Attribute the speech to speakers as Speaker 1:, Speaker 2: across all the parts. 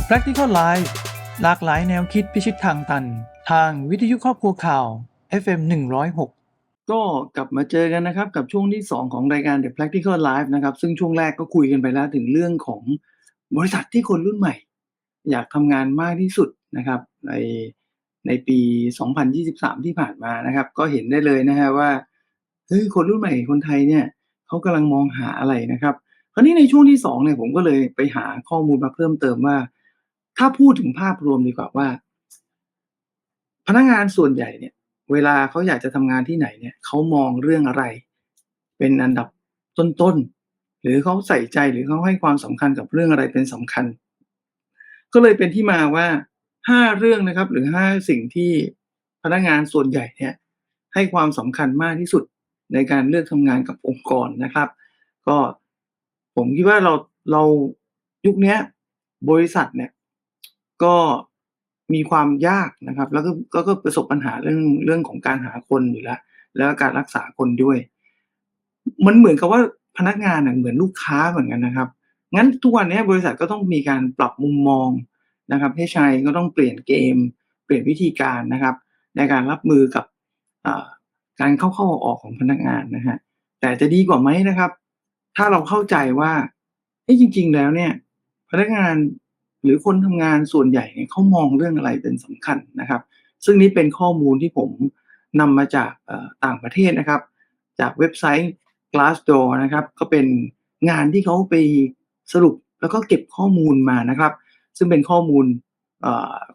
Speaker 1: The Practical Life หลากหลายแนวคิดพิชิตทางตัน ทางวิทยุครอบครัวข่าว FM 106 ก็กลับมาเจอกันนะครับกับช่วงที่ 2 ของรายการ The Practical Life นะครับ ซึ่งช่วงแรกก็คุยกันไปแล้วถึงเรื่องของบริษัทที่คนรุ่นใหม่ อยากทำงานมากที่สุดนะครับในในปี 2023 ที่ผ่านมานะครับ ก็เห็นได้เลยนะฮะว่าเฮ้ยคนรุ่นใหม่คนไทยเนี่ยเขากำลังมองหาอะไรนะครับ คราวนี้ในช่วงที่สองเนี่ยผมก็เลยไปหาข้อมูลมาเพิ่มเติมว่า ถ้าพูดถึงภาพรวมดีกว่าว่า พนักงานส่วนใหญ่เนี่ย เวลาเขาอยากจะทำงานที่ไหนเนี่ยเขามองเรื่องอะไร เป็นอันดับต้นๆหรือเขาใส่ใจหรือเขาให้ความสำคัญกับเรื่องอะไรเป็นสำคัญ ก็เลยเป็นที่มาว่าห้าเรื่องนะครับ หรือห้าสิ่งที่พนักงานส่วนใหญ่เนี่ย ให้ความสำคัญมากที่สุดในการเลือกทำงานกับองค์กรนะครับ ก็ผมคิดว่าเราเรายุคนี้บริษัทเนี่ย ก็มีความยากนะครับ แล้วก็ก็ก็ประสบปัญหาเรื่องเรื่องของการหาคนอยู่แล้ว แล้วการรักษาคนด้วย มันเหมือนกับว่าพนักงานเหมือนลูกค้าเหมือนกันนะครับ งั้นทุกวันนี้บริษัทก็ต้องมีการปรับมุมมองนะครับให้ชัยก็ต้องเปลี่ยนเกม เปลี่ยนวิธีการนะครับ ในการรับมือกับการเข้าเข้าออกของพนักงานนะฮะแต่จะดีกว่าไหมนะครับ ถ้าเราเข้าใจว่าเอ้จริง ๆ แล้วเนี่ย พนักงาน หรือคนทำงานส่วนใหญ่เนี่ยเขามองเรื่องอะไรเป็นสำคัญนะครับ ซึ่งนี้เป็นข้อมูลที่ผมนำมาจากต่างประเทศนะครับ จากเว็บไซต์ Glassdoor นะครับ ก็เป็นงานที่เขาไปสรุปแล้วก็เก็บข้อมูลมานะครับ ซึ่งเป็นข้อมูลอ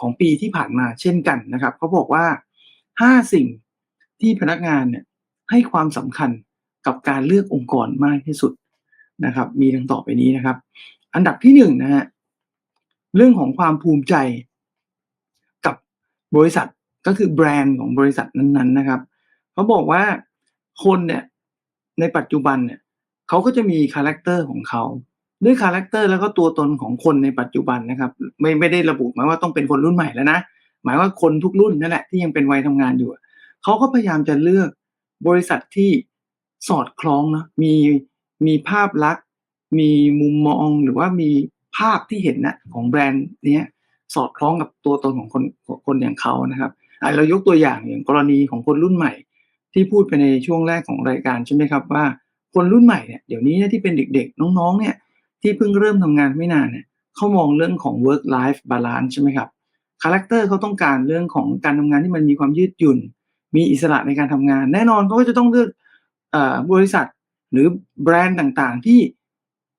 Speaker 1: ของปีที่ผ่านมาเช่นกันนะครับเขาบอกว่า 5 สิ่งที่พนักงานเนี่ยให้ความสำคัญกับการเลือกองค์กรมากที่สุดนะครับ มีดังต่อไปนี้นะครับ อันดับที่หนึ่งนะฮะ เรื่องของความภูมิใจกับบริษัทก็คือแบรนด์ของบริษัทนั้นๆนะครับเขาบอกว่าคนเนี่ยในปัจจุบันเนี่ยเขาก็จะมีคาแรคเตอร์ของเขาด้วยคาแรคเตอร์แล้วก็ตัวตนของคนในปัจจุบันนะครับ ไม่ไม่ได้ระบุหมายว่าต้องเป็นคนรุ่นใหม่แล้วนะหมายว่าคนทุกรุ่นนั่นแหละที่ยังเป็นวัยทำงานอยู่เขาก็พยายามจะเลือกบริษัทที่สอดคล้องนะมีมีภาพลักษณ์ มีมุมมองหรือว่ามี ภาพที่เห็นนะของแบรนด์เนี้ยสอดคล้องกับตัวตนของคนคนอย่างเขานะครับอ่เรายกตัวอย่างอย่างกรณีของคนรุ่นใหม่ ที่พูดไปในช่วงแรกของรายการใช่ไหมครับว่าคนรุ่นใหม่เนี่ยเดี๋ยวนี้ที่เป็นเด็กๆ น้องๆเนี่ยที่เพิ่งเริ่มทำงานไม่นานเนี่ยเขามองเรื่องของ work life balance ใช่ไหมครับคาแรคเตอร์เขาต้องการเรื่องของการทำงานที่มันมีความยืดหยุ่น มีอิสระในการทำงาน แน่นอนเขาก็จะต้องเลือกอบริษัทหรือแบรนด์ต่างๆ ที่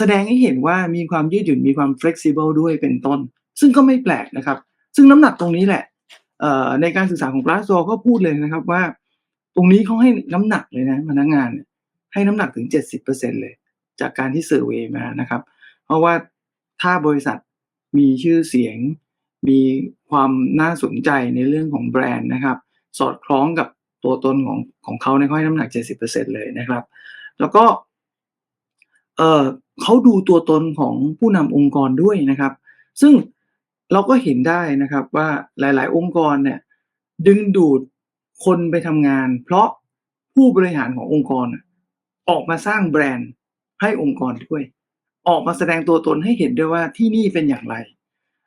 Speaker 1: แสดงให้เห็นว่ามีความยืดหยุ่นมีความ flexible ด้วยเป็นต้น ซึ่งก็ไม่แปลกนะครับ ซึ่งน้ำหนักตรงนี้แหละในการศึกษาของ Glassdoor ก็พูดเลยนะครับว่า ตรงนี้เขาให้น้ำหนักเลยนะพนักงานให้น้ำหนักถึง 70%เลย จากการที่เซอร์เวยมานะครับ เพราะว่าถ้าบริษัทมีชื่อเสียง มีความน่าสนใจในเรื่องของแบรนด์นะครับ สอดคล้องกับตัวตนของของเขาในยเขาให้น้ำหนัก 70%เลยนะครับ แล้วก็ เออเขาดูตัวตนของผู้นำองค์กรด้วยนะครับ ซึ่งเราก็เห็นได้นะครับว่าหลาย ๆ องค์กรเนี่ยดึงดูดคนไปทำงาน เพราะผู้บริหารขององค์กรออกมาสร้างแบรนด์ให้องค์กรด้วย ออกมาแสดงตัวตนให้เห็นด้วยว่าที่นี่เป็นอย่างไร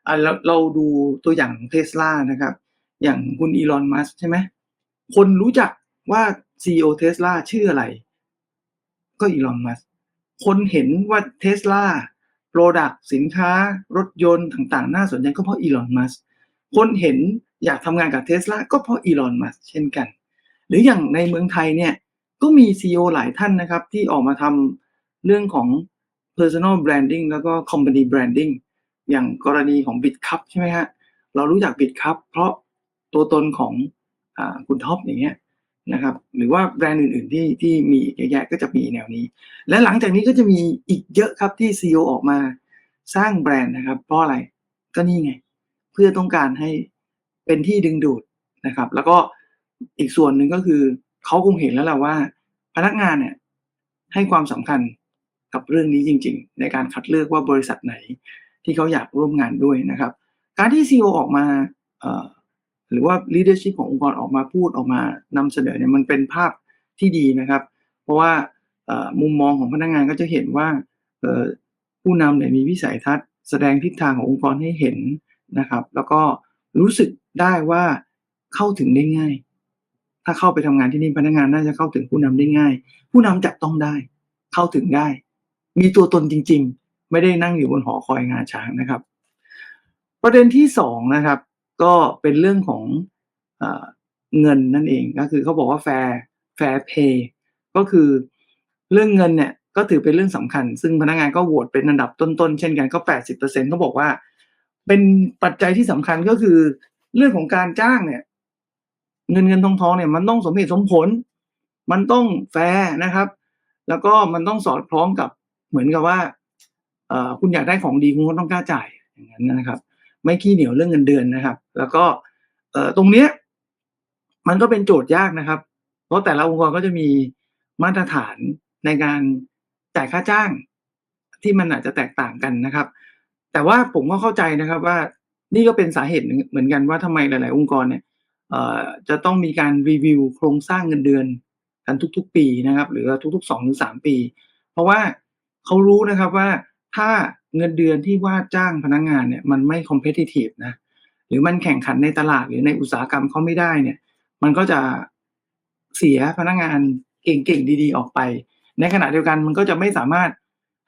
Speaker 1: อะเราเราดูตัวอย่างของเทสลานะครับ อย่างคุณอีลอนมัสใช่ไหมคนรู้จักว่า CEO เทสลาชื่ออะไร ก็อีลอนมัส คนเห็นว่าเทสลาโปรดักต์สินค้ารถยนต์ต่างๆ น่าสนใจก็เพราะอีลอนมัสคนเห็นอยากทำงานกับเทสลาก็เพราะอีลอนมัสเช่นกัน หรืออย่างในเมืองไทยเนี่ยก็มี CEO หลายท่านนะครับที่ออกมาทำเรื่องของ personal branding แล้วก็ company branding อย่างกรณีของ BitCup ใช่ไหมฮะเรารู้จัก BitCup เพราะตัวตนของอคุณท็อปอย่างเงี้ย นะครับ หรือว่าแบรนด์อื่นๆที่ที่มีเยอะแยะก็จะมีแนวนี้ และหลังจากนี้ก็จะมีอีกเยอะครับที่ CEO ออกมาสร้างแบรนด์นะครับ เพราะอะไรก็นี่ไง เพื่อต้องการให้เป็นที่ดึงดูดนะครับ แล้วก็อีกส่วนหนึ่งก็คือเขาคงเห็นแล้วแหละว่า พนักงานเนี่ยให้ความสำคัญกับเรื่องนี้จริง ๆ ในการคัดเลือกว่าบริษัทไหนที่เขาอยากร่วมงานด้วยนะครับ การที่ CEO ออกมา หรือว่า leadership ขององค์กรออกมาพูดออกมานำเสนอเนี่ยมันเป็นภาพที่ดีนะครับ เพราะว่ามุมมองของพนักงานก็จะเห็นว่าผู้นำเนี่ยมีวิสัยทัศน์ แสดงทิศทางขององค์กรให้เห็นนะครับ แล้วก็รู้สึกได้ว่าเข้าถึงได้ง่าย ถ้าเข้าไปทำงานที่นี่พนักงานน่าจะเข้าถึงผู้นำได้ง่าย ผู้นำจับต้องได้ เข้าถึงได้ มีตัวตนจริง ๆ ไม่ได้นั่งอยู่บนหอคอยงาช้างนะครับ ประเด็นที่สองนะครับ ก็เป็นเรื่องของเอเงินนั่นเองก็คือเขาบอกว่า fair fair pay ก็คือเรื่องเงินเนี่ยก็ถือเป็นเรื่องสำคัญ ซึ่งพนักงานก็โหวตเป็นอันดับต้นๆ เช่นกันก็ 80%เขาบอกว่า เป็นปัจจัยที่สำคัญก็คือเรื่องของการจ้างเนี่ย เงินเงินทองทองเนี่ยมันต้องสมเหตุสมผล มันต้องแฟร์นะครับ แล้วก็มันต้องสอดคล้องกับเหมือนกับว่าเอ่อคุณอยากได้ของดีคุณก็ต้องกล้าจ่ายอย่างนั้นนะครับ ไม่ขี้เหนียวเรื่องเงินเดือนนะครับ แล้วก็เอ่อตรงเนี้ยมันก็เป็นโจทย์ยากนะครับ เพราะแต่ละองค์กรก็จะมีมาตรฐานในการจ่ายค่าจ้าง ที่มันอาจจะแตกต่างกันนะครับ แต่ว่าผมก็เข้าใจนะครับว่านี่ก็เป็นสาเหตุเหมือนกันว่าทำไมหลาย ๆ องค์กรเนี่ยจะต้องมีการรีวิวโครงสร้างเงินเดือนกันทุก ๆ ปีนะครับ หรือทุก ๆ2หรือ3ปี เพราะว่าเขารู้นะครับว่าถ้า เงินเดือนที่ว่าจ้างพนักงานเนี่ยมันไม่ competitive นะหรือมันแข่งขันในตลาดหรือในอุตสาหกรรมเขาไม่ได้เนี่ย มันก็จะเสียพนักงานเก่งๆดีๆ ออกไป ในขณะเดียวกันมันก็จะไม่สามารถ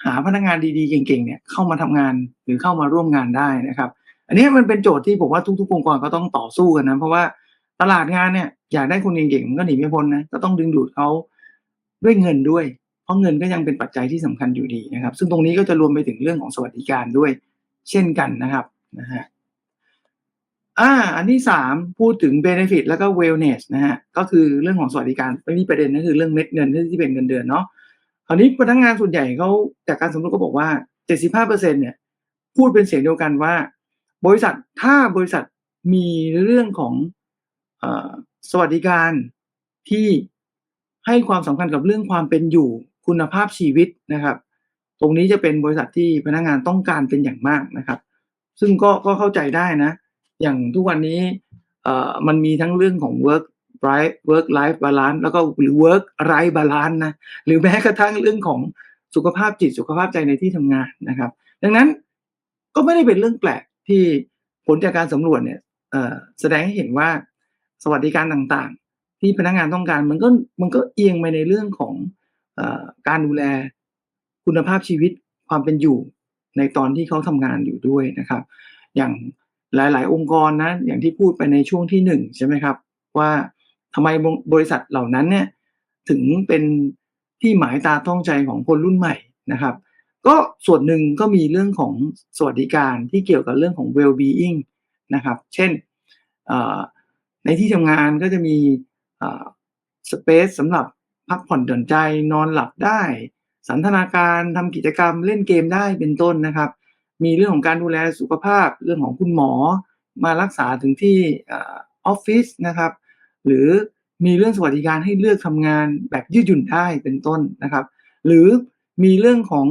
Speaker 1: หาพนักงานดีๆเก่งๆเนี่ยเข้ามาทำงานหรือเข้ามาร่วมงานได้นะครับ อันนี้มันเป็นโจทย์ที่ผมว่าทุกๆองค์กรก็ต้องต่อสู้กันนะเพราะว่าตลาดงานเนี่ยอยากได้คนเก่งๆมันก็หนีไม่พ้นนะก็ต้องดึงดูดเขาด้วยเงินด้วย เพราะเงินก็ยังเป็นปัจจัยที่สำคัญอยู่ดีนะครับ ซึ่งตรงนี้ก็จะรวมไปถึงเรื่องของสวัสดิการด้วย เช่นกันนะครับนะฮะอ่าอันที่สามพูดถึง benefit แล้วก็ wellness นะฮะก็คือเรื่องของสวัสดิการไม่มีประเด็นก็คือเรื่องเม็ดเงินที่เป็นเงินเดือนเนาะคราวนี้พนักงานส่วนใหญ่เขาจากการสำรวจก็บอกว่า 75%เนี่ยพูดเป็นเสียงเดียวกันว่า บริษัทถ้าบริษัทมีเรื่องของออสวัสดิการที่ให้ความสำคัญกับเรื่องความเป็นอยู่ คุณภาพชีวิตนะครับ ตรงนี้จะเป็นบริษัทที่พนักงานต้องการเป็นอย่างมากนะครับ ซึ่งก็ก็เข้าใจได้นะ อย่างทุกวันนี้เอ่อมันมีทั้งเรื่องของ work life work life balance แล้วก็หรือ work life balance นะหรือแม้กระทั่งเรื่องของสุขภาพจิตสุขภาพใจในที่ทำงานนะครับ ดังนั้นก็ไม่ได้เป็นเรื่องแปลกที่ผลจากการสำรวจเนี่ยแสดงให้เห็นว่าสวัสดิการต่างๆ ที่พนักงานต้องการมันก็มันก็เอียงไปในเรื่องของ การดูแลคุณภาพชีวิตความเป็นอยู่ในตอนที่เขาทำงานอยู่ด้วยนะครับ อย่างหลาย ๆ องค์กรนะอย่างที่พูดไปในช่วงที่หนึ่งใช่ไหมครับ ว่าทำไมบริษัทเหล่านั้นเนี่ยถึงเป็นที่หมายตาต้องใจของคนรุ่นใหม่นะครับ ก็ส่วนหนึ่งก็มีเรื่องของสวัสดิการที่เกี่ยวกับเรื่องของ well-being นะครับ เช่นในที่ทำงานก็จะมีสเปซสำหรับ พักผ่อนหย่อนใจนอนหลับได้ สันทนาการทำกิจกรรมเล่นเกมได้เป็นต้นนะครับ มีเรื่องของการดูแลสุขภาพเรื่องของคุณหมอ มารักษาถึงที่ออฟฟิศนะครับ หรือมีเรื่องสวัสดิการให้เลือกทำงานแบบยืดหยุ่นได้เป็นต้นนะครับ หรือมีเรื่องของ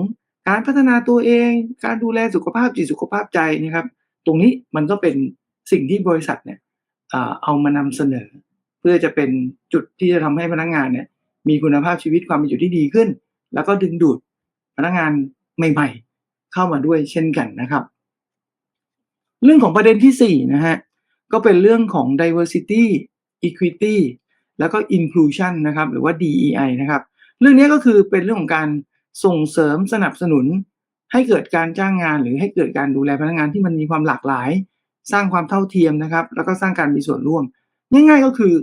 Speaker 1: การพัฒนาตัวเอง การดูแลสุขภาพจิตสุขภาพใจนะครับ ตรงนี้มันก็เป็นสิ่งที่บริษัทเนี่ยเอามานำเสนอ เพื่อจะเป็นจุดที่จะทำให้พนักงานเนี่ย มีคุณภาพชีวิตความเป็นอยู่ที่ดีขึ้น แล้วก็ดึงดูดพนักงานใหม่ๆ เข้ามาด้วยเช่นกันนะครับ เรื่องของประเด็นที่4นะฮะก็เป็นเรื่องของ diversity equity แล้วก็ inclusion นะครับ หรือว่า DEI นะครับ เรื่องนี้ก็คือเป็นเรื่องของการส่งเสริมสนับสนุน ให้เกิดการจ้างงาน หรือให้เกิดการดูแลพนักงานที่มันมีความหลากหลาย สร้างความเท่าเทียมนะครับ แล้วก็สร้างการมีส่วนร่วม ง่ายๆก็คือ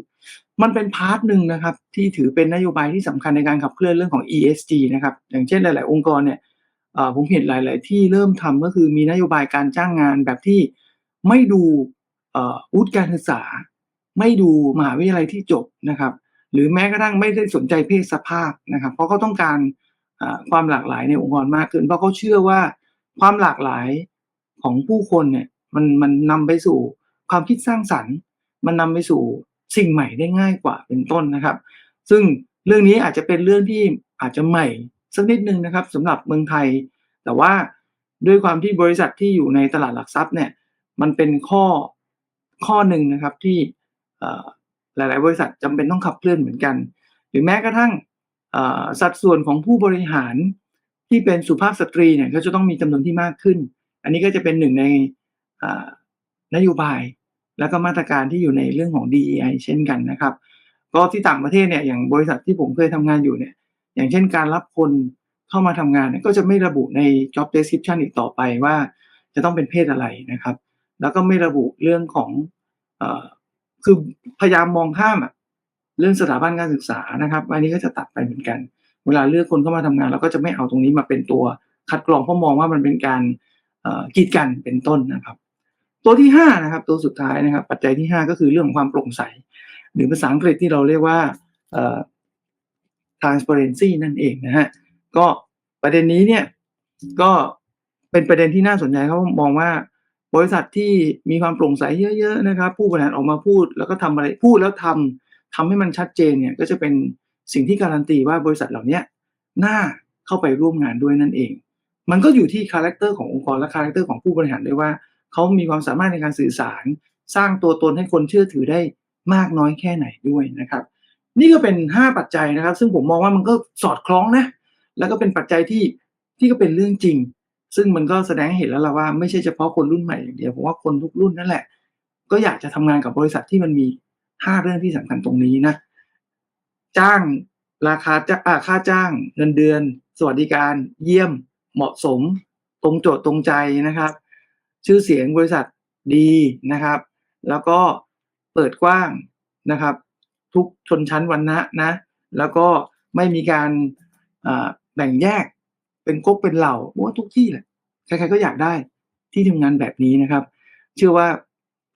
Speaker 1: มันเป็นพาร์ทหนึ่งนะครับ ที่ถือเป็นนโยบายที่สำคัญในการขับเคลื่อนเรื่องของ ESG นะครับ อย่างเช่นหลาย ๆ องค์กรเนี่ยผมเห็นหลาย ๆ ที่เริ่มทำก็คือมีนโยบายการจ้างงานแบบที่ไม่ดูวุฒิการศึกษา ไม่ดูมหาวิทยาลัยที่จบนะครับ หรือแม้กระทั่งไม่ได้สนใจเพศสภาพนะครับ เพราะเขาต้องการความหลากหลายในองค์กรมากขึ้น เพราะเขาเชื่อว่าความหลากหลายของผู้คนเนี่ยมันมันนำไปสู่ความคิดสร้างสรรค์ มันนำไปสู่สิ่งใหม่ได้ง่ายกว่าเป็นต้นนะครับ ซึ่งเรื่องนี้อาจจะเป็นเรื่องที่อาจจะใหม่สักนิดนึงนะครับสำหรับเมืองไทย แต่ว่าด้วยความที่บริษัทที่อยู่ในตลาดหลักทรัพย์เนี่ยมันเป็นข้อข้อหนึ่งนะครับที่หลาย ๆ บริษัทจำเป็นต้องขับเคลื่อนเหมือนกัน หรือแม้กระทั่งสัดส่วนของผู้บริหารที่เป็นสุภาพสตรีเนี่ยก็จะต้องมีจำนวนที่มากขึ้น อันนี้ก็จะเป็นหนึ่งในนโยบาย แล้วก็มาตรการที่อยู่ในเรื่องของ DEI เช่นกันนะครับ ก็ที่ต่างประเทศเนี่ยอย่างบริษัทที่ผมเคยทำงานอยู่เนี่ยอย่างเช่นการรับคนเข้ามาทำงานเนี่ยก็จะไม่ระบุใน job description อีกต่อไปว่าจะต้องเป็นเพศอะไรนะครับ แล้วก็ไม่ระบุเรื่องของอคือพยายามมองข้ามอะเรื่องสถาบันการศึกษานะครับอันนี้ก็จะตัดไปเหมือนกัน เวลาเลือกคนเข้ามาทำงานเราก็จะไม่เอาตรงนี้มาเป็นตัวคัดกรองเพราะมองว่ามันเป็นการกีดกันเป็นต้นนะครับ ตัวที่ห้านะครับตัวสุดท้ายนะครับ ปัจจัยที่ห้าก็คือเรื่องของความโปร่งใส หรือภาษาอังกฤษที่เราเรียกว่า transparency นั่นเองนะฮะก็ประเด็นนี้เนี่ยก็เป็นประเด็นที่น่าสนใจเขามองว่าบริษัทที่มีความโปร่งใสเยอะ ๆ นะครับ ผู้บริหารออกมาพูดแล้วก็ทำอะไรพูดแล้วทำทำให้มันชัดเจนเนี่ยก็จะเป็นสิ่งที่การันตีว่าบริษัทเหล่านี้น่าเข้าไปร่วมงานด้วยนั่นเอง มันก็อยู่ที่คาแรคเตอร์ขององค์กรและคาแรคเตอร์ของผู้บริหารด้วยว่า เขามีความสามารถในการสื่อสาร สร้างตัวตนให้คนเชื่อถือได้มากน้อยแค่ไหนด้วยนะครับ นี่ก็เป็น 5 ปัจจัยนะครับ ซึ่งผมมองว่ามันก็สอดคล้องนะ แล้วก็เป็นปัจจัยที่ที่ก็เป็นเรื่องจริง ซึ่งมันก็แสดงให้เห็นแล้วล่ะว่าไม่ใช่เฉพาะคนรุ่นใหม่อย่างเดียวผมว่าคนทุกรุ่นนั่นแหละ ก็อยากจะทำงานกับบริษัทที่มันมี 5 เรื่องที่สำคัญตรงนี้นะจ้างราคาจ้าอ่าค่าจ้างเงินเดือน สวัสดิการ เยี่ยมเหมาะสม ตรงโจทย์ตรงใจนะครับ ชื่อเสียงบริษัทดีนะครับ แล้วก็เปิดกว้างนะครับ ทุกชนชั้นวรรณะนะ แล้วก็ไม่มีการแบ่งแยกเป็นก๊กเป็นเหล่าว่าทุกที่แหละใครๆก็อยากได้ที่ทำงานแบบนี้นะครับ เชื่อว่า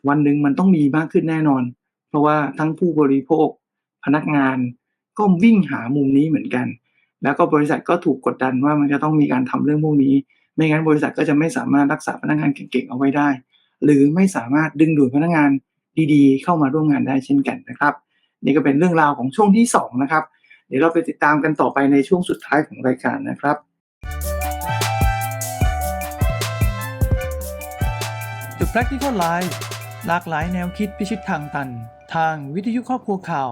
Speaker 1: วันหนึ่งมันต้องมีมากขึ้นแน่นอน เพราะว่าทั้งผู้บริโภคพนักงานก็วิ่งหามุมนี้เหมือนกัน แล้วก็บริษัทก็ถูกกดดันว่ามันจะต้องมีการทำเรื่องพวกนี้ ไม่งั้นบริษัทก็จะไม่สามารถรักษาพนักงานเก่งๆเอาไว้ได้ หรือไม่สามารถดึงดูดพนักงานดีๆ เข้ามาร่วมงานได้เช่นกันนะครับ นี่ก็เป็นเรื่องราวของช่วงที่ 2 นะครับ เดี๋ยวเราไปติดตามกันต่อไปในช่วงสุดท้ายของรายการนะครับ The Practical Life หลากหลายแนวคิดพิชิตทางตัน ทางวิทยุครอบครัวข่าว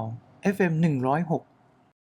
Speaker 1: FM 106